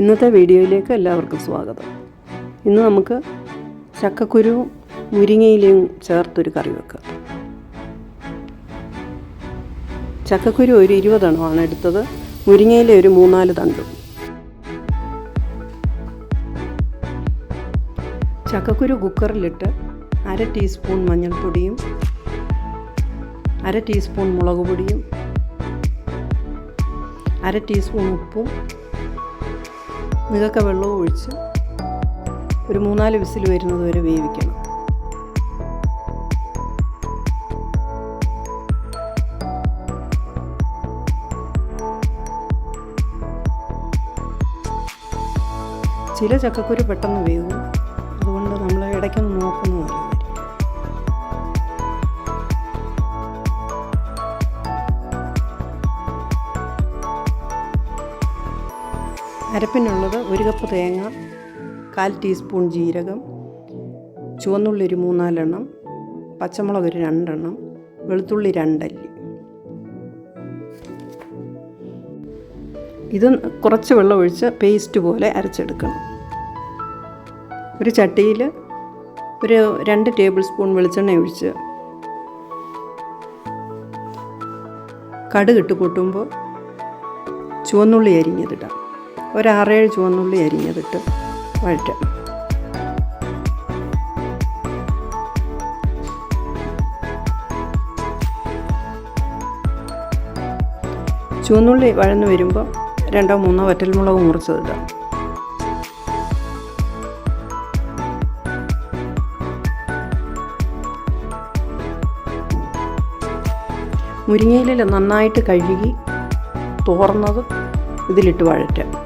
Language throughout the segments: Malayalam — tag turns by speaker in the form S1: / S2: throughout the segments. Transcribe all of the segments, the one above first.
S1: ഇന്നത്തെ വീഡിയോയിലേക്ക് എല്ലാവർക്കും സ്വാഗതം. ഇന്ന് നമുക്ക് ചക്കക്കുരുവും മുരിങ്ങയിലയും ചേർത്തൊരു കറി വെക്കാം. ചക്കക്കുരു ഒരു ഇരുപതെണ്ണമാണ് എടുത്തത്. മുരിങ്ങയില ഒരു മൂന്നാൽ തണ്ടും. ചക്കക്കുരു കുക്കറിലിട്ട് അര ടീസ്പൂൺ മഞ്ഞൾപ്പൊടിയും അര ടീസ്പൂൺ മുളക് പൊടിയും അര ടീസ്പൂൺ ഉപ്പും നികക്ക വെള്ളവും ഒഴിച്ച് ഒരു മൂന്നാൽ വിസിൽ വരുന്നത് വരെ വേവിക്കണം. ചില ചക്കക്കുരു പെട്ടെന്ന് വേവും. അതുകൊണ്ട് നമ്മൾ ഇടയ്ക്കൊന്ന് നോക്കുന്നത് അരപ്പിനുള്ളത് ഒരു കപ്പ് തേങ്ങ കാൽ ടീസ്പൂൺ ജീരകം ചുവന്നുള്ളി ഒരു മൂന്നാലെണ്ണം പച്ചമുളക് ഒരു രണ്ടെണ്ണം വെളുത്തുള്ളി രണ്ടല്ലി. ഇത് കുറച്ച് വെള്ളം ഒഴിച്ച് പേസ്റ്റ് പോലെ അരച്ചെടുക്കണം. ഒരു ചട്ടിയിൽ ഒരു രണ്ട് ടേബിൾ സ്പൂൺ വെളിച്ചെണ്ണ ഒഴിച്ച് കടുകിട്ട് പൊട്ടുമ്പോൾ ചുവന്നുള്ളി അരിഞ്ഞതിടാം ഒരാറേഴ് ചുവന്നുള്ളി അരിഞ്ഞതിട്ട് വഴറ്റാം. ചുവന്നുള്ളി വഴന്നു വരുമ്പോൾ രണ്ടോ മൂന്നോ വറ്റൽമുളക് മുറിച്ചതിടാം മുരിങ്ങയില നന്നായിട്ട് കഴുകി തോർന്നത് ഇതിലിട്ട് വഴറ്റാം.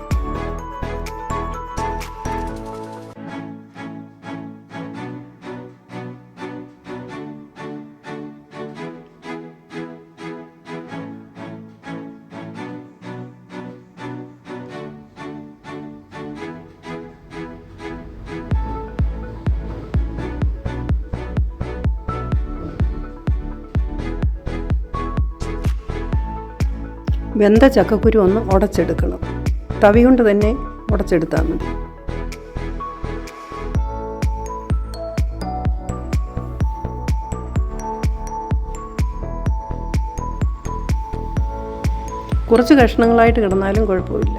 S1: വെന്ത ചക്കക്കുരു ഒന്ന് ഉടച്ചെടുക്കണം. തവി കൊണ്ട് തന്നെ ഉടച്ചെടുത്താൽ മതി. കുറച്ച് കഷ്ണങ്ങളായിട്ട് കിടന്നാലും കുഴപ്പമില്ല.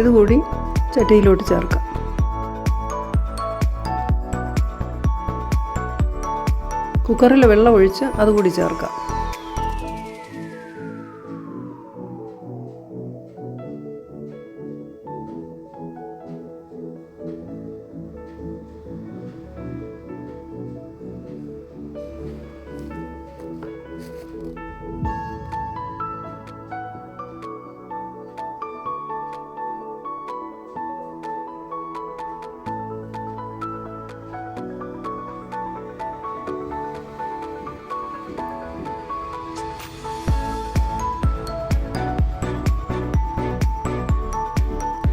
S1: ഇതുകൂടി ചട്ടിയിലോട്ട് ചേർക്കാം. കുക്കറിൽ വെള്ളം ഒഴിച്ച് അതുകൂടി ചേർക്കാം.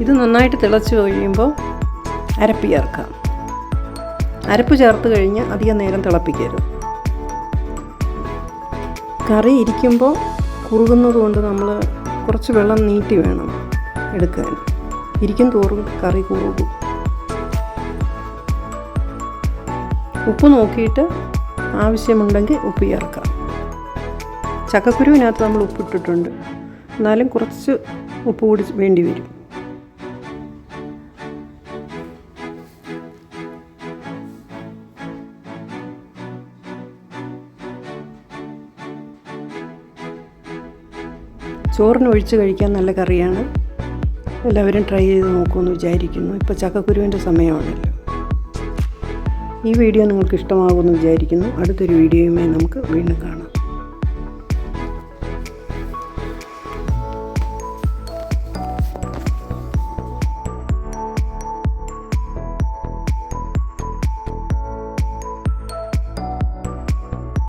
S1: ഇത് നന്നായിട്ട് തിളച്ച് കഴിയുമ്പോൾ അരപ്പ് ചേർക്കാം. അരപ്പ് ചേർത്ത് കഴിഞ്ഞ് അധികം നേരം തിളപ്പിക്കരുത്. കറി ഇരിക്കുമ്പോൾ കുറുകുന്നത് കൊണ്ട് നമ്മൾ കുറച്ച് വെള്ളം നീട്ടി വേണം എടുക്കാൻ. ഇരിക്കും തോറും കറി കുറുകും. ഉപ്പ് നോക്കിയിട്ട് ആവശ്യമുണ്ടെങ്കിൽ ഉപ്പ് ചേർക്കാം. ചക്കക്കുരുവിനകത്ത് നമ്മൾ ഉപ്പിട്ടിട്ടുണ്ട്. എന്നാലും കുറച്ച് ഉപ്പ് കൂടി വേണ്ടി വരും. ചോറിന് ഒഴിച്ച് കഴിക്കാൻ നല്ല കറിയാണ്. എല്ലാവരും ട്രൈ ചെയ്ത് നോക്കുമെന്ന് വിചാരിക്കുന്നു. ഇപ്പോൾ ചക്കക്കുരുവിന്റെ സമയമാണല്ലോ. ഈ വീഡിയോ നിങ്ങൾക്ക് ഇഷ്ടമാകുമെന്ന് വിചാരിക്കുന്നു. അടുത്തൊരു വീഡിയോയുമായി നമുക്ക് വീണ്ടും കാണാം.